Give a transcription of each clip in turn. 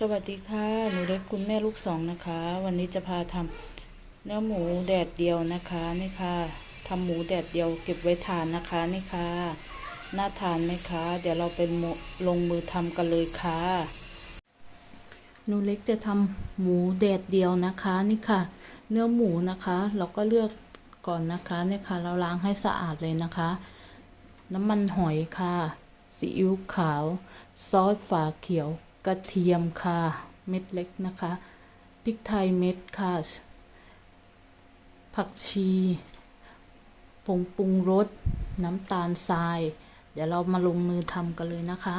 สวัสดีค่ะ หนูเล็กคุณแม่ลูกสองนะคะ วันนี้จะพาทำเนื้อหมูแดดเดียวนะคะนี่ค่ะทำหมูแดดเดียวเก็บไว้ทานนะคะนี่ค่ะน่าทานไหมคะ เดี๋ยวเราเป็นลงมือทำกันเลยค่ะ หนูเล็กจะทำหมูแดดเดียวนะคะนี่ค่ะ เนื้อหมูนะคะ เราก็เลือกก่อนนะคะนี่ค่ะ เราล้างให้สะอาดเลยนะคะ น้ำมันหอยค่ะซีอิ๊วขาว ซอสฝาเขียว กระเทียมค่ะเม็ดเล็กนะคะพริกไทยเม็ดค่ะ ผักชีผงปรุงรสน้ำตาลทราย เดี๋ยวเรามาลงมือทำกันเลยนะคะ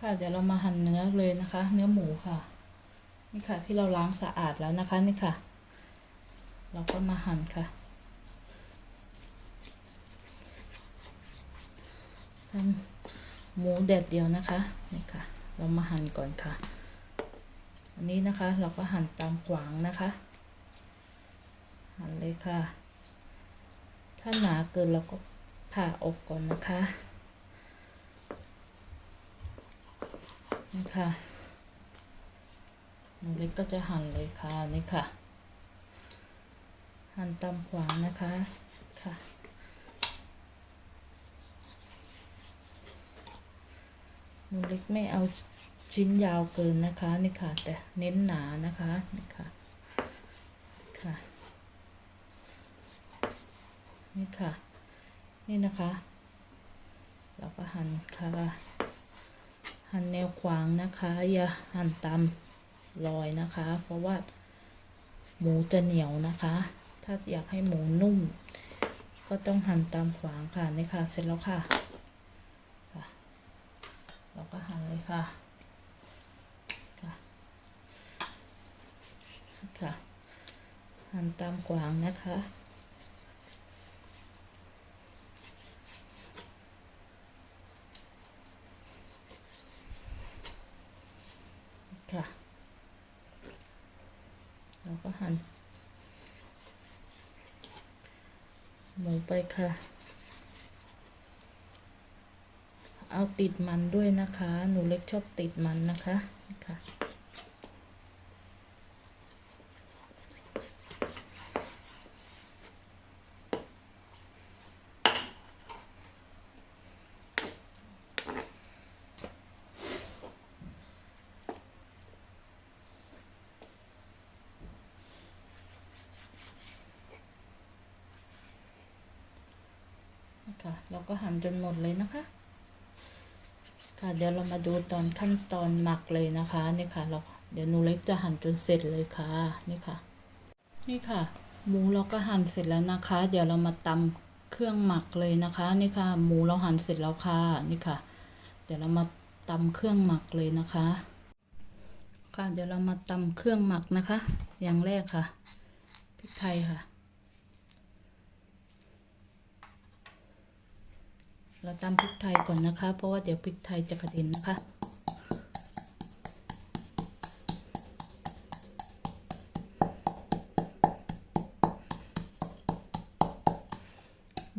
ค่ะเดี๋ยวเรามาหั่นเนื้อเลยนะคะ เนื้อหมูค่ะ นี่ค่ะที่เราล้างสะอาดแล้วนะคะนี่ค่ะ เราก็มาหั่นค่ะทำ หมูแดดเดียวนะคะนี่ค่ะ เรามาหั่นก่อนค่ะ อันนี้นะคะเราก็หั่นตามขวางนะคะ หั่นเลยค่ะ ถ้าหนาเกินเราก็ผ่าออกก่อนนะคะนี่ค่ะหนูเล็กก็จะหั่นเลยค่ะนี่ค่ะ หั่นตามขวางนะคะค่ะ นูเล็กไม่เอาชิ้นยาวเกินนะคะนี่ค่ะ แต่เน้นหนานะคะนี่ค่ะค่ะ นี่ค่ะ นี่นะคะ เราก็หั่นค่ะหั่นแนวขวางนะคะ อย่าหั่นตามรอยนะคะ เพราะว่าหมูจะเหนียวนะคะ ถ้าอยากให้หมูนุ่ม ก็ต้องหั่นตามขวางค่ะนี่ค่ะ เสร็จแล้วค่ะค่ะ เราก็หั่นเลย ค่ะ ค่ะ ค่ะหั่นตามขวางนะคะค่ะ เราก็หั่นหมูไปค่ะ เอาติดมันด้วยนะคะ หนูเล็กชอบติดมันนะคะค่ะค่ะเราก็หั่นจนหมดเลยนะคะ ค่ะเดี๋ยวเรามาดูตอนขั้นตอนหมักเลยนะคะนี่ค่ะเราเดี๋ยวหนูเล็กจะหั่นจนเสร็จเลยค่ะนี่ค่ะ นี่ค่ะ หมูเราก็หั่นเสร็จแล้วนะคะ เดี๋ยวเรามาตำเครื่องหมักเลยนะคะนี่ค่ะ หมูเราหั่นเสร็จแล้วค่ะนี่ค่ะ เดี๋ยวเรามาตำเครื่องหมักเลยนะคะ ค่ะเดี๋ยวเรามาตำเครื่องหมักนะคะ อย่างแรกค่ะพริกไทยค่ะ เราตำพริกไทยก่อนนะคะ เพราะว่าเดี๋ยวพริกไทยจะกระเด็นนะคะ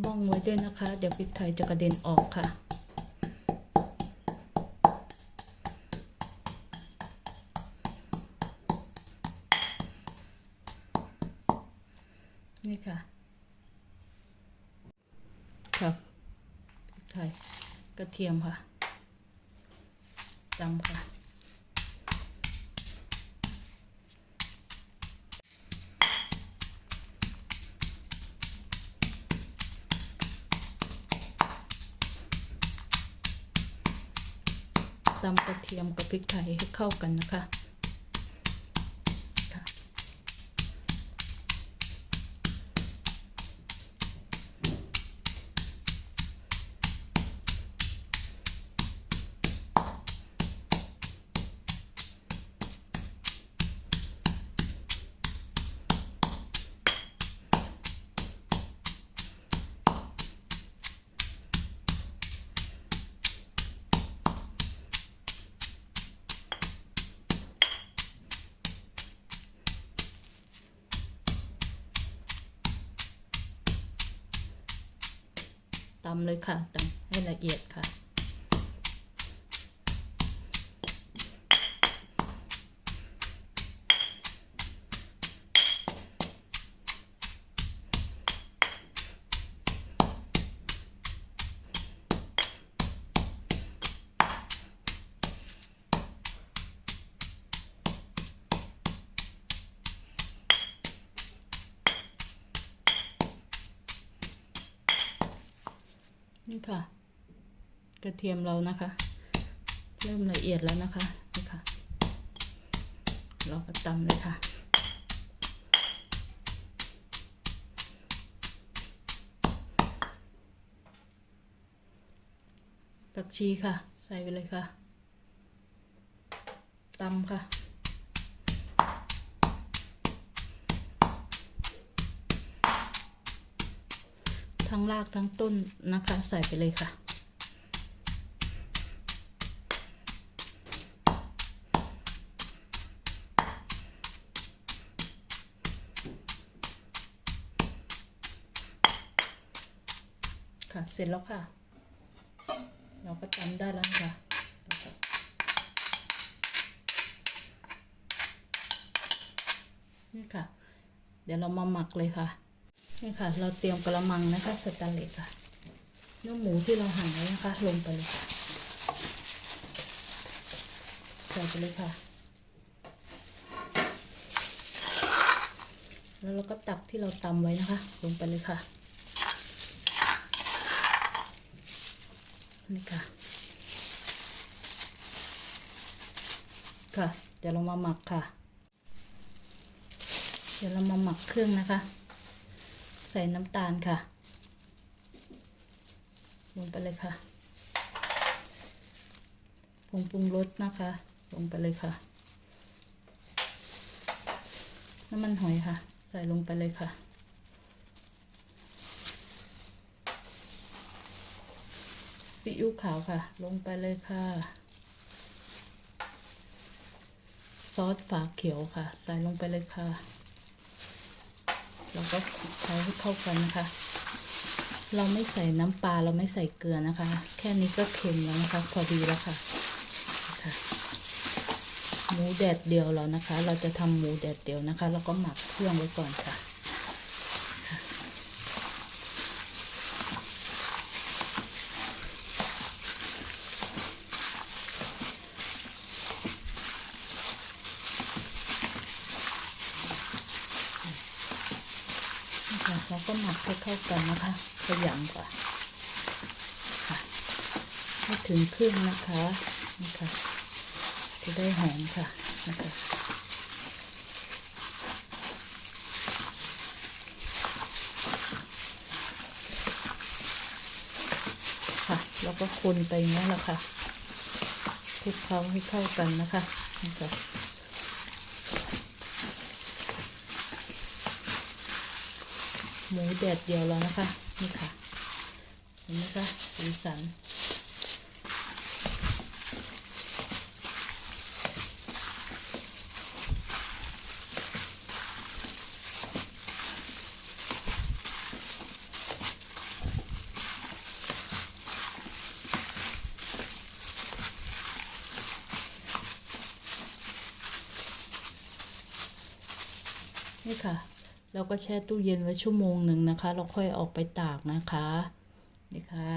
บ้องไว้ด้วยนะคะ เดี๋ยวพริกไทยจะกระเด็นออกค่ะ ทียมค่ะจำค่ะ ตำกระเทียมกับพริกไทยให้เข้ากันนะคะ ตำเลยค่ะตำให้ละเอียดค่ะ นี่ค่ะ กระเทียมเรานะคะ เริ่มละเอียดแล้วนะคะนี่ค่ะ เราก็ตำเลยค่ะผักชีค่ะ ใส่ไปเลยค่ะตำค่ะ ทั้งรากทั้งต้นนะคะ ใส่ไปเลยค่ะ ค่ะ เสร็จแล้วค่ะ เราก็ตำได้แล้วนะคะนี่ค่ะ เดี๋ยวเรามาหมักเลยค่ะ นี่ค่ะ เราเตรียมกระมังนะคะสแตนเลสค่ะเนื้อหมูที่เราหั่นไว้นะคะ ลงไปเลยค่ะใส่ไปเลยค่ะ แล้วเราก็ตักที่เราตำไว้นะคะ ลงไปเลยค่ะ นี่ค่ะ ค่ะ เดี๋ยวเรามาหมักค่ะ เดี๋ยวเรามาหมักเครื่องนะคะ ใส่น้ำตาลค่ะ ลงไปเลยค่ะผงปรุงรสนะคะ ลงไปเลยค่ะ น้ำมันหอยค่ะ ใส่ลงไปเลยค่ะ ซีอิ๊วขาวค่ะ ลงไปเลยค่ะ ซอสฝาเขียวค่ะ ใส่ลงไปเลยค่ะ เราก็คลุกเคล้าให้เข้ากันนะคะ เราไม่ใส่น้ำปลาเราไม่ใส่เกลือนะคะ แค่นี้ก็เค็มแล้วนะคะ พอดีแล้วค่ะค่ะหมูแดดเดียวเรานะคะ เราจะทำหมูแดดเดียวนะคะ แล้วก็หมักเครื่องไว้ก่อนค่ะเราก็หมัก ให้เข้ากันนะคะขยำก่อนค่ะให้ถึงครึ่งนะคะนี่ค่ะจะได้หอมค่ะนะคะค่ะแล้วก็คนไปงนี้แหละค่ะคลุกเคล้าให้เข้ากันนะคะนะคะ หมูแดดเดียวแล้วนะคะ นี่ค่ะ เห็นไหมคะสีสัน นี่ค่ะ เราก็แช่ตู้เย็นไว้ชั่วโมงหนึ่งนะคะเราค่อยออกไปตากนะคะนี่ค่ะ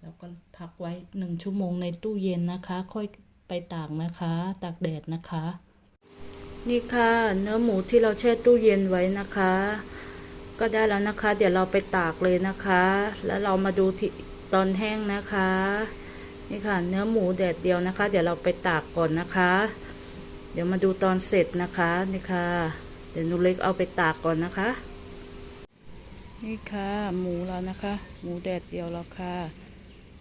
แล้วก็พักไว้หนึ่งชั่วโมงในตู้เย็นนะคะ ค่อยไปตากนะคะ ตากแดดนะคะ นี่ค่ะ เนื้อหมูที่เราแช่ตู้เย็นไว้นะคะ ก็ได้แล้วนะคะ เดี๋ยวเราไปตากเลยนะคะ แล้วเรามาดูที่ตอนแห้งนะคะ นี่ค่ะ เนื้อหมูแดดเดียวนะคะ เดี๋ยวเราไปตากก่อนนะคะ เดี๋ยวมาดูตอนเสร็จนะคะนี่ค่ะ เดี๋ยวนูเล็กเอาไปตากก่อนนะคะ นี่ค่ะ หมูแล้วนะคะ หมูแดดเดียวแล้วค่ะ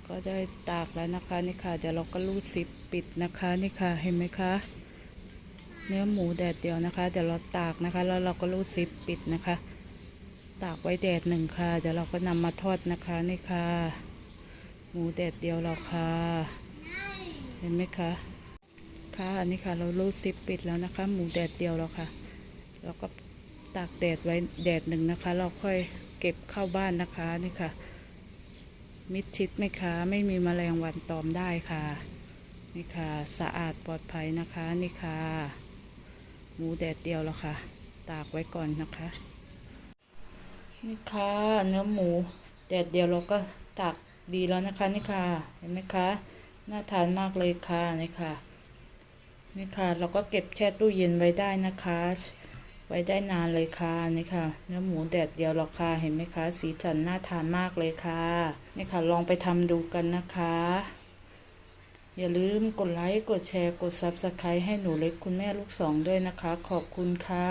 ก็ได้ตากแล้วนะคะนี่ค่ะ เดี๋ยวเราก็รูดซิปปิดนะคะนี่ค่ะเห็นไหมคะเนื้อหมูแดดเดียวนะคะ เดี๋ยวเราตากนะคะ แล้วเราก็รูดซิปปิดนะคะ ตากไว้แดดหนึ่งค่ะ เดี๋ยวเราก็นำมาทอดนะคะนี่ค่ะ หมูแดดเดียวเราค่ะ เห็นไหมคะ ค่ะอันนี้ค่ะเรารูดซิปปิดแล้วนะคะ หมูแดดเดียวแล้วค่ะ แล้วก็ตากแดดไว้แดดหนึ่งนะคะ เราค่อยเก็บเข้าบ้านนะคะนี่ค่ะ มิดชิดไหมคะไม่มีแมลงวันตอมได้ค่ะนี่ค่ะสะอาดปลอดภัยนะคะนี่ค่ะหมูแดดเดียวแล้วค่ะ ตากไว้ก่อนนะคะนี่ค่ะเนื้อหมูแดดเดียวเราก็ตากดีแล้วนะคะนี่ค่ะเห็นไหมคะน่าทานมากเลยค่ะนี่ค่ะนี่ค่ะ เราก็เก็บแช่ตู้เย็นไว้ได้นะคะ ไว้ได้นานเลยค่ะนี่ค่ะเนื้อหมูแดดเดียวหรอกค่ะเห็นไหมคะ สีสันน่าทานมากเลยค่ะนี่ค่ะ ลองไปทำดูกันนะคะ อย่าลืมกดไลค์กดแชร์กด Subscribe ให้หนูเล็กคุณแม่ลูกสองด้วยนะคะ ขอบคุณค่ะ